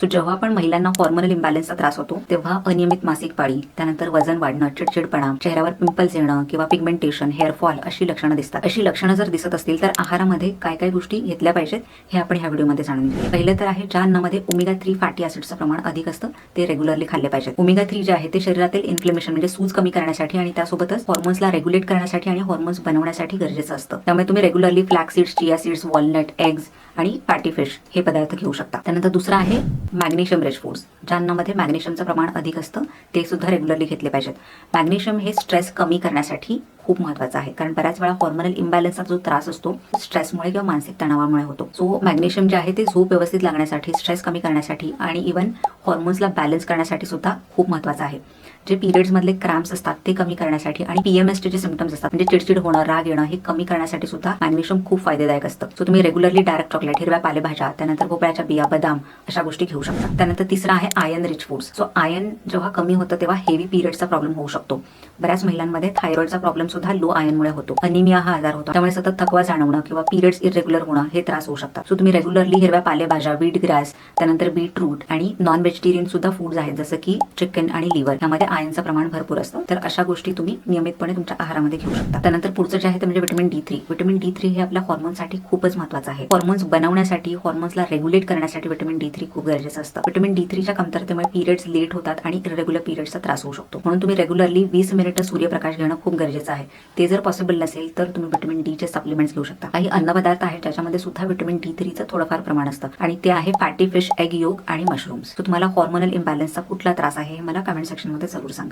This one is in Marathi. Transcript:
सो जेव्हा पण महिलांना हॉर्मोनल इम्बॅलन्सचा त्रास होतो तेव्हा अनियमित मासिक पाळी त्यानंतर वजन वाढणं चिडचिडपणा चेहऱ्यावर पिंपल्स येणं किंवा पिगमेंटेशन हेअरफॉल अशी लक्षणं दिसतात. अशी लक्षणं जर दिसत असतील तर आहारामध्ये काय काय गोष्टी घेतल्या पाहिजेत हे आपण ह्या व्हिडिओमध्ये जाणून घेऊ पहिलं तर आहे ज्या अन्नामध्ये ओमेगा थ्री फॅटी ऍसिडचं प्रमाण अधिक असतं ते रेग्युलरली खाल्ले पाहिजेत. ओमेगा थ्री जे आहे ते शरीरातील इन्फ्लेमेशन म्हणजे सूज कमी करण्यासाठी आणि त्यासोबतच हॉर्मोन्सला रेग्युलेट करण्यासाठी आणि हॉर्मोन्स बनवण्यासाठी गरजेचं असतं. त्यामुळे तुम्ही regularly flax seeds chia seeds walnut eggs आणि फॅटी फिश हे पदार्थ घेऊ शकता. त्यानंतर दुसरं आहे मॅग्नेशियम रिच फूड्स ज्या अन्नामध्ये मॅग्नेशियमचं प्रमाण अधिक असतं ते सुद्धा रेग्युलरली घेतले पाहिजेत. मॅग्नेशियम हे स्ट्रेस कमी करण्यासाठी खूप महत्त्वाचं आहे. कारण बऱ्याच वेळा हॉर्मोनल इम्बॅलन्सचा जो त्रास असतो स्ट्रेसमुळे किंवा मानसिक तणावामुळे होतो. सो मॅग्नेशियम जे आहे ते झोप व्यवस्थित लागण्यासाठी स्ट्रेस कमी करण्यासाठी आणि इवन हॉर्मोन्सला बॅलन्स करण्यासाठी सुद्धा खूप महत्त्वाचं आहे. जे पिरियड्स मधले क्रॅम्प्स असतात ते कमी करण्यासाठी आणि पीएमएसचे जे सिम्पटम्स असतात म्हणजे चिडचिड होणं राग येणं हे कमी करण्यासाठी सुद्धा मॅग्नेशियम खूप फायदेदायक असतं. सो तुम्ही रेग्युलरली डायरेक्ट चॉकलेट हिरव्या पालेभाज्या त्यानंतर भोपळ्याच्या बिया बदाम अशा गोष्टी घेऊ शकता. त्यानंतर तिसरा आहे iron rich foods so iron जेव्हा कमी होतं तेव्हा हेवी पिरियडचा प्रॉब्लेम होऊ शकतो. बऱ्याच महिलांमध्ये थायरॉइडचा प्रॉब्लेम सुद्धा लो आयनमुळे होतो. अनिमिया हा आजार होतो. त्यामुळे सतत थकवा जाणवणं किंवा पिरियड्स इरेग्युलर होणं हे त्रास होऊ शकतात. सो तुम्ही रेग्युलरली हिरव्या पालेभाज्या बीट ग्रास त्यानंतर बीटरूट आणि नॉन व्हेजिटेरियन सुद्धा फूड्स आहेत जसं की चिकन आणि लिव्हर यामध्ये आयनचं प्रमाण भरपूर असतं. तर अशा गोष्टी तुम्ही नियमितपणे तुमच्या आहारामध्ये घेऊ शकता. त्यानंतर पुढचं जे आहे ते म्हणजे vitamin D three vitamin D three हे आपल्या हॉर्मोनसाठी खूपच महत्वाचं आहे. हॉर्मोन्स बनवण्यासाठी हॉर्मोन्सला रेग्युलेट करण्यासाठी विटामिन डी थ्री खूप गरजेचं असतं. विटामिन डी थ्रीच्या कमतरतेमुळे पिरियड्स लेट होतात आणि इरेग्युलर पिरियड्सचा त्रास होऊ शकतो. म्हणून तुम्ही रेग्युलरली वीस मिनिटं सूर्यप्रकाश घेणं खूप गरजेचं आहे. ते जर पॉसिबल नसेल तर तुम्ही विटामिन डी चे सप्लिमेंट्स घेऊ शकता. काही अन्नपदार्थ आहेत ज्याच्यामध्ये सुद्धा विटामिन डी थ्रीचं थोडंफार प्रमाण असतं. आणि ते आहे फॅटी फिश एग योग आणि मशरूम्स तुम्हाला हॉर्मोनल इम्बॅलन्सचा कुठला त्रास आहे हे मला कमेंट सेक्शनमध्ये जरूर सांगा.